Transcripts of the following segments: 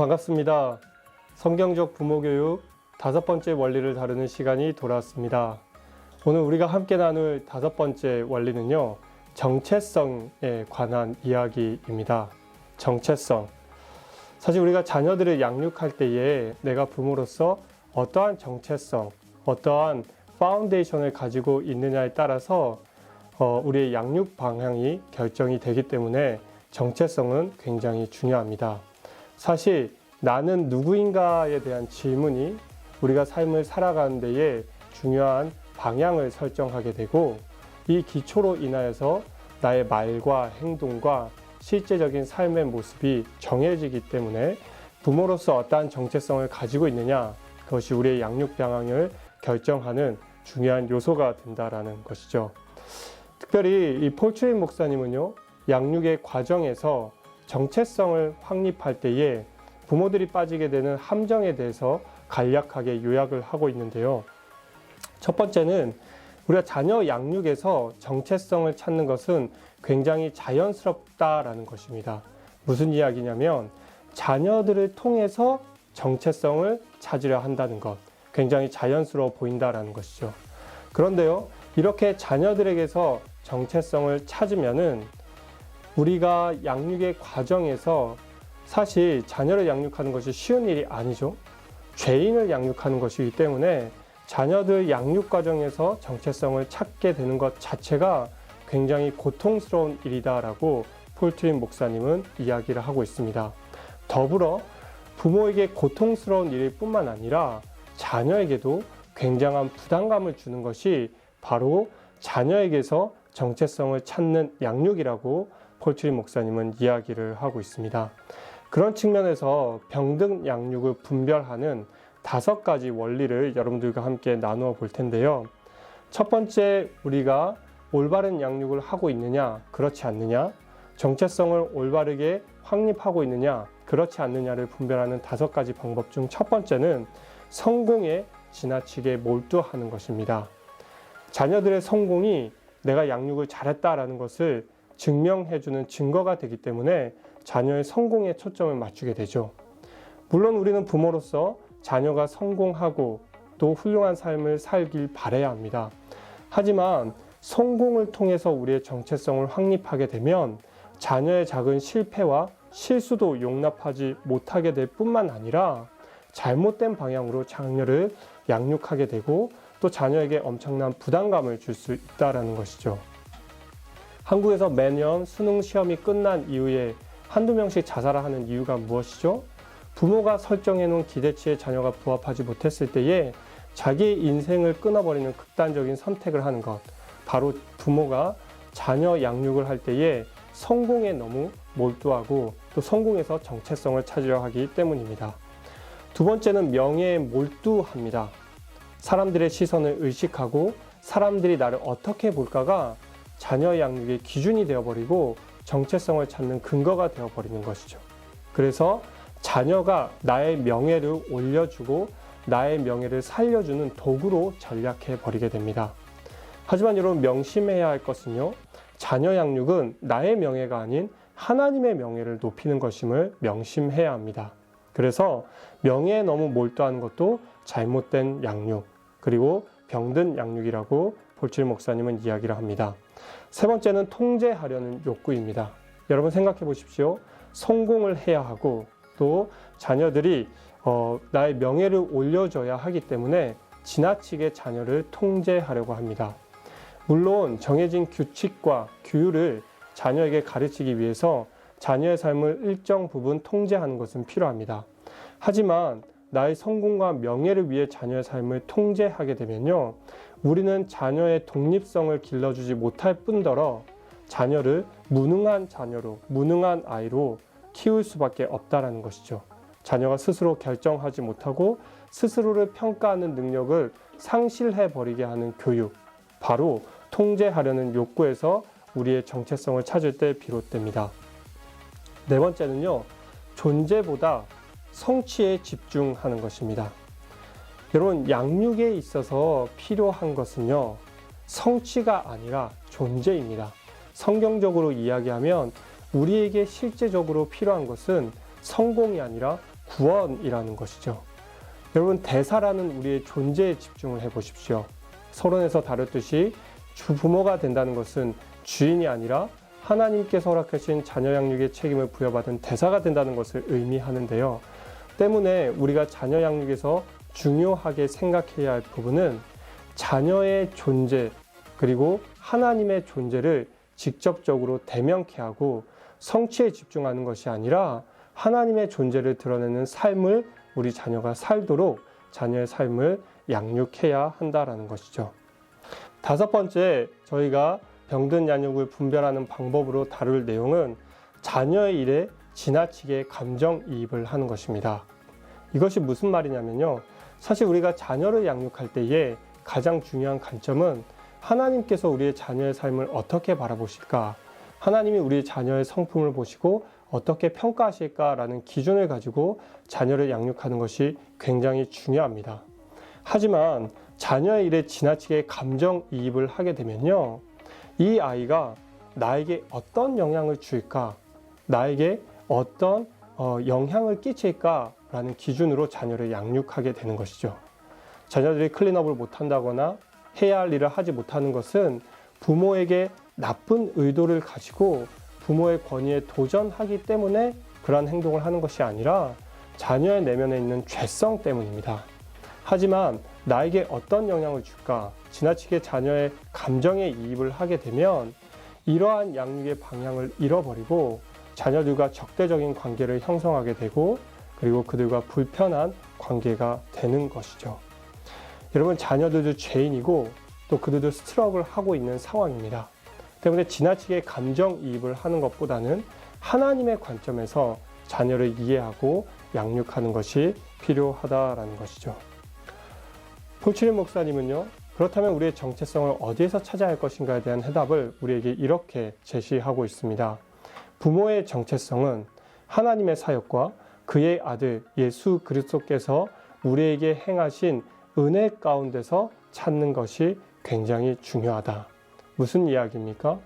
반갑습니다. 성경적 부모교육 다섯 번째 원리를 다루는 시간이 돌아왔습니다. 오늘 우리가 함께 나눌 다섯 번째 원리는요, 정체성에 관한 이야기입니다. 정체성. 사실 우리가 자녀들을 양육할 때에 내가 부모로서 어떠한 정체성, 어떠한 파운데이션을 가지고 있느냐에 따라서 어, 우리의 양육 방향이 결정이 되기 때문에 정체성은 굉장히 중요합니다. 사실 나는 누구인가에 대한 질문이 우리가 삶을 살아가는 데에 중요한 방향을 설정하게 되고 이 기초로 인하여서 나의 말과 행동과 실제적인 삶의 모습이 정해지기 때문에 부모로서 어떠한 정체성을 가지고 있느냐 그것이 우리의 양육 방향을 결정하는 중요한 요소가 된다라는 것이죠. 특별히 이 폴트린 목사님은요 양육의 과정에서 정체성을 확립할 때에 부모들이 빠지게 되는 함정에 대해서 간략하게 요약을 하고 있는데요. 첫 번째는 우리가 자녀 양육에서 정체성을 찾는 것은 굉장히 자연스럽다라는 것입니다. 무슨 이야기냐면 자녀들을 통해서 정체성을 찾으려 한다는 것. 굉장히 자연스러워 보인다라는 것이죠. 그런데요, 이렇게 자녀들에게서 정체성을 찾으면은 우리가 양육의 과정에서 사실 자녀를 양육하는 것이 쉬운 일이 아니죠. 죄인을 양육하는 것이기 때문에 자녀들 양육 과정에서 정체성을 찾게 되는 것 자체가 굉장히 고통스러운 일이다라고 폴트린 목사님은 이야기를 하고 있습니다. 더불어 부모에게 고통스러운 일일 뿐만 아니라 자녀에게도 굉장한 부담감을 주는 것이 바로 자녀에게서 정체성을 찾는 양육이라고 폴트린 목사님은 이야기를 하고 있습니다. 그런 측면에서 병등 양육을 분별하는 다섯 가지 원리를 여러분들과 함께 나누어 볼 텐데요. 첫 번째, 우리가 올바른 양육을 하고 있느냐, 그렇지 않느냐, 정체성을 올바르게 확립하고 있느냐, 그렇지 않느냐를 분별하는 다섯 가지 방법 중 첫 번째는 성공에 지나치게 몰두하는 것입니다. 자녀들의 성공이 내가 양육을 잘했다라는 것을 증명해주는 증거가 되기 때문에 자녀의 성공에 초점을 맞추게 되죠. 물론 우리는 부모로서 자녀가 성공하고 또 훌륭한 삶을 살길 바래야 합니다. 하지만 성공을 통해서 우리의 정체성을 확립하게 되면 자녀의 작은 실패와 실수도 용납하지 못하게 될 뿐만 아니라 잘못된 방향으로 자녀를 양육하게 되고 또 자녀에게 엄청난 부담감을 줄 수 있다라는 것이죠. 한국에서 매년 수능 시험이 끝난 이후에 한두 명씩 자살을 하는 이유가 무엇이죠? 부모가 설정해 놓은 기대치에 자녀가 부합하지 못했을 때에 자기의 인생을 끊어버리는 극단적인 선택을 하는 것. 바로 부모가 자녀 양육을 할 때에 성공에 너무 몰두하고 또 성공에서 정체성을 찾으려 하기 때문입니다. 두 번째는 명예에 몰두합니다. 사람들의 시선을 의식하고 사람들이 나를 어떻게 볼까가 자녀 양육의 기준이 되어버리고 정체성을 찾는 근거가 되어버리는 것이죠. 그래서 자녀가 나의 명예를 올려주고 나의 명예를 살려주는 도구로 전략해 버리게 됩니다. 하지만 여러분 명심해야 할 것은요. 자녀 양육은 나의 명예가 아닌 하나님의 명예를 높이는 것임을 명심해야 합니다. 그래서 명예에 너무 몰두하는 것도 잘못된 양육, 그리고 병든 양육이라고 볼칠 목사님은 이야기를 합니다. 세 번째는 통제하려는 욕구입니다. 여러분 생각해 보십시오. 성공을 해야 하고 또 자녀들이 어, 나의 명예를 올려줘야 하기 때문에 지나치게 자녀를 통제하려고 합니다. 물론 정해진 규칙과 규율을 자녀에게 가르치기 위해서 자녀의 삶을 일정 부분 통제하는 것은 필요합니다. 하지만 나의 성공과 명예를 위해 자녀의 삶을 통제하게 되면요. 우리는 자녀의 독립성을 길러주지 못할 뿐더러 자녀를 무능한 자녀로, 무능한 아이로 키울 수밖에 없다라는 것이죠. 자녀가 스스로 결정하지 못하고 스스로를 평가하는 능력을 상실해 버리게 하는 교육. 바로 통제하려는 욕구에서 우리의 정체성을 찾을 때 비롯됩니다. 네 번째는요, 존재보다 성취에 집중하는 것입니다. 여러분, 양육에 있어서 필요한 것은요, 성취가 아니라 존재입니다. 성경적으로 이야기하면 우리에게 실제적으로 필요한 것은 성공이 아니라 구원이라는 것이죠. 여러분, 대사라는 우리의 존재에 집중을 해 보십시오. 서론에서 다뤘듯이 주 부모가 된다는 것은 주인이 아니라 하나님께서 허락하신 자녀 양육의 책임을 부여받은 대사가 된다는 것을 의미하는데요. 때문에 우리가 자녀 양육에서 중요하게 생각해야 할 부분은 자녀의 존재 그리고 하나님의 존재를 직접적으로 대명케 하고 성취에 집중하는 것이 아니라 하나님의 존재를 드러내는 삶을 우리 자녀가 살도록 자녀의 삶을 양육해야 한다라는 것이죠. 다섯 번째, 저희가 병든 양육을 분별하는 방법으로 다룰 내용은 자녀의 일에 지나치게 감정이입을 하는 것입니다. 이것이 무슨 말이냐면요. 사실 우리가 자녀를 양육할 때에 가장 중요한 관점은 하나님께서 우리의 자녀의 삶을 어떻게 바라보실까? 하나님이 우리 자녀의 성품을 보시고 어떻게 평가하실까라는 기준을 가지고 자녀를 양육하는 것이 굉장히 중요합니다. 하지만 자녀의 일에 지나치게 감정이입을 하게 되면요. 이 아이가 나에게 어떤 영향을 줄까? 나에게 어떤 어, 영향을 끼칠까 라는 기준으로 자녀를 양육하게 되는 것이죠. 자녀들이 클린업을 못한다거나 해야 할 일을 하지 못하는 것은 부모에게 나쁜 의도를 가지고 부모의 권위에 도전하기 때문에 그러한 행동을 하는 것이 아니라 자녀의 내면에 있는 죄성 때문입니다. 하지만 나에게 어떤 영향을 줄까? 지나치게 자녀의 감정에 이입을 하게 되면 이러한 양육의 방향을 잃어버리고 자녀들과 적대적인 관계를 형성하게 되고 그리고 그들과 불편한 관계가 되는 것이죠. 여러분, 자녀들도 죄인이고 또 그들도 스트럭을 하고 있는 상황입니다. 때문에 지나치게 감정이입을 하는 것보다는 하나님의 관점에서 자녀를 이해하고 양육하는 것이 필요하다라는 것이죠. 포치린 목사님은요, 그렇다면 우리의 정체성을 어디에서 찾아야 할 것인가에 대한 해답을 우리에게 이렇게 제시하고 있습니다. 부모의 정체성은 하나님의 사역과 그의 아들 예수 그리스도께서 우리에게 행하신 은혜 가운데서 찾는 것이 굉장히 중요하다. 무슨 이야기입니까?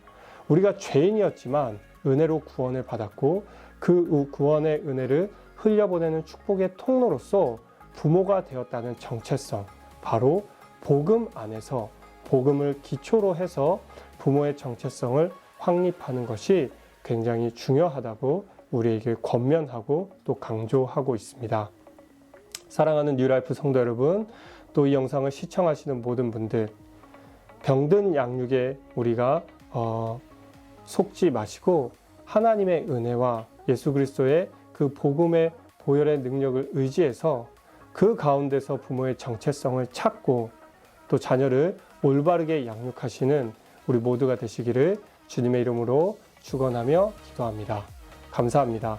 우리가 죄인이었지만 은혜로 구원을 받았고 그 구원의 은혜를 흘려보내는 축복의 통로로서 부모가 되었다는 정체성, 바로 복음 안에서 복음을 기초로 해서 부모의 정체성을 확립하는 것이 굉장히 중요하다고 우리에게 권면하고 또 강조하고 있습니다. 사랑하는 뉴라이프 성도 여러분, 또 이 영상을 시청하시는 모든 분들, 병든 양육에 우리가 어, 속지 마시고 하나님의 은혜와 예수 그리스도의 그 복음의 보혈의 능력을 의지해서 그 가운데서 부모의 정체성을 찾고 또 자녀를 올바르게 양육하시는 우리 모두가 되시기를 주님의 이름으로 축원하며 기도합니다. 감사합니다.